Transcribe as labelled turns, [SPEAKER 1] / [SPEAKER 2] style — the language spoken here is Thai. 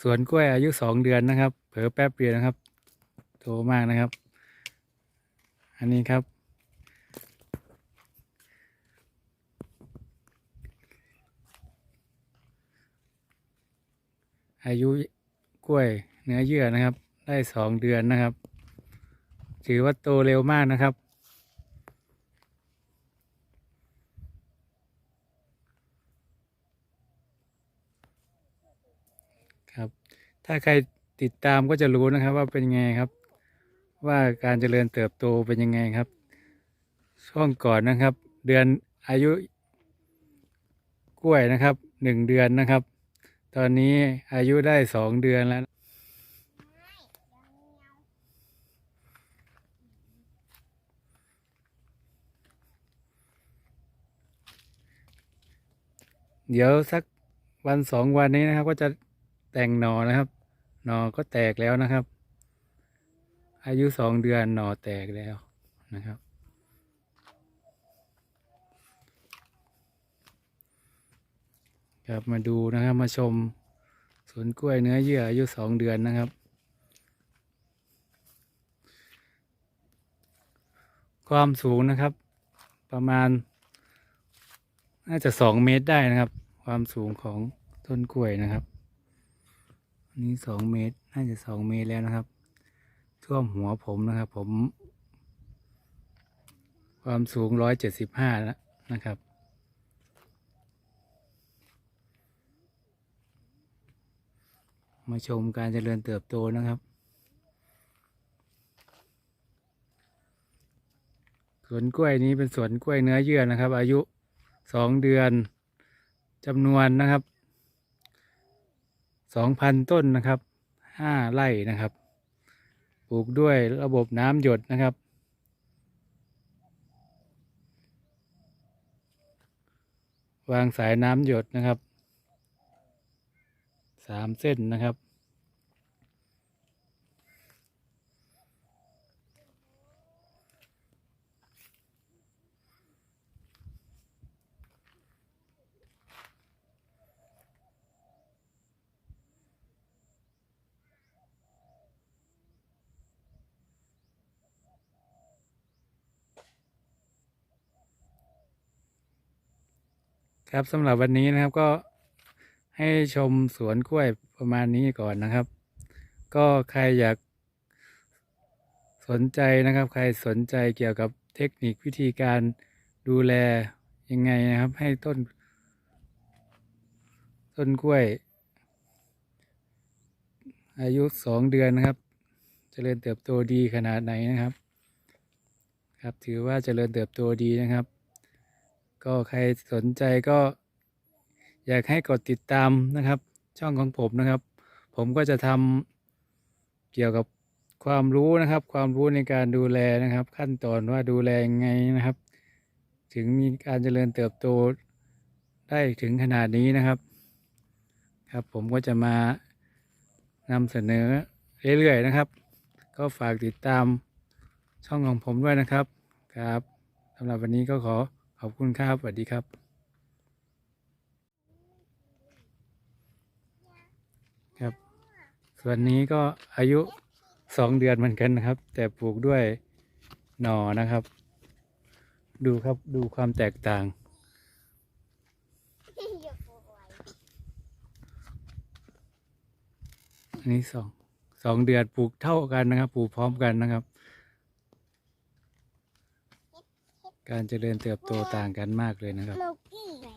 [SPEAKER 1] สวนกล้วยอายุสองเดือนนะครับ เผลอแป๊บเดียวนะครับโตมากนะครับ อันนี้ครับ อายุกล้วยเนื้อเยื่อนะครับ ได้สองเดือนนะครับ ถือว่าโตเร็วมากนะครับ ครับ ถ้าใครติดตามก็จะรู้นะครับว่าเป็นไงครับ ว่าการเจริญเติบโตเป็นยังไงครับ ช่วงก่อนนะครับ เดือนอายุกล้วยนะครับหนึ่งเดือนนะครับ ตอนนี้อายุได้สองเดือนแล้วเดี๋ยวสักวันสองวันนี้นะครับ ก็จะ แต่งหนอนะครับ หนอก็แตกแล้วนะครับ อายุสองเดือนหนอแตกแล้วนะครับ ครับมาดูนะครับมาชมสวนกล้วยเนื้อเยื่ออายุสองเดือนนะครับ ความสูงนะครับ ประมาณ น่าจะสองเมตรได้นะครับ ความสูงของต้นกล้วยนะครับ นนี้สองเมตร น่าจะสองเมตรแล้วนะครับ ท่วมหัวผมนะครับ ผม ความสูงร้อยเจ็ดสิบห้าแล้วนะครับ มาชมการเจริญเติบโตนะครับสวนกล้วยนี้เป็นสวนกล้วยเนื้อเยื่อนะครับ อายุสองเดือนจำนวนนะครับ สองพันต้นนะครับห้าไร่นะครับ ปลูกด้วยระบบน้ำหยดนะครับ วางสายน้ำหยดนะครับสามเส้นนะครับ ครับสำหรับวันนี้นะครับก็ให้ชมสวนกล้วยประมาณนี้ก่อนนะครับ ก็ใครอยากสนใจนะครับ ใครสนใจเกี่ยวกับเทคนิควิธีการดูแลยังไงนะครับ ให้ต้น ต้นกล้วย อายุสองเดือนนะครับเจริญเติบโตดีขนาดไหนนะครับ ครับถือว่าเจริญเติบโตดีนะครับ ก็ใครสนใจก็อยากให้กดติดตามนะครับ ช่องของผมนะครับ ผมก็จะทำเกี่ยวกับความรู้นะครับ ความรู้ในการดูแลนะครับ ขั้นตอนว่าดูแลยังไงนะครับ ถึงมีการเจริญเติบโตได้ถึงขนาดนี้นะครับครับ ผมก็จะมานำเสนอเรื่อยๆนะครับ ก็ฝากติดตามช่องของผมด้วยนะครับครับสำหรับวันนี้ก็ขอ ขอบคุณครับ สวัสดีครับครับ ส่วนนี้ก็อายุสองเดือนเหมือนกันนะครับ แต่ปลูกด้วยหน่อนะครับ ดูครับดูความแตกต่าง อันนี้สองสองเดือนปลูกเท่ากันนะครับ ปลูกพร้อมกันนะครับ การเจริญเติบโตต่างกันมากเลยนะครับ
[SPEAKER 2] เรากี้ไหน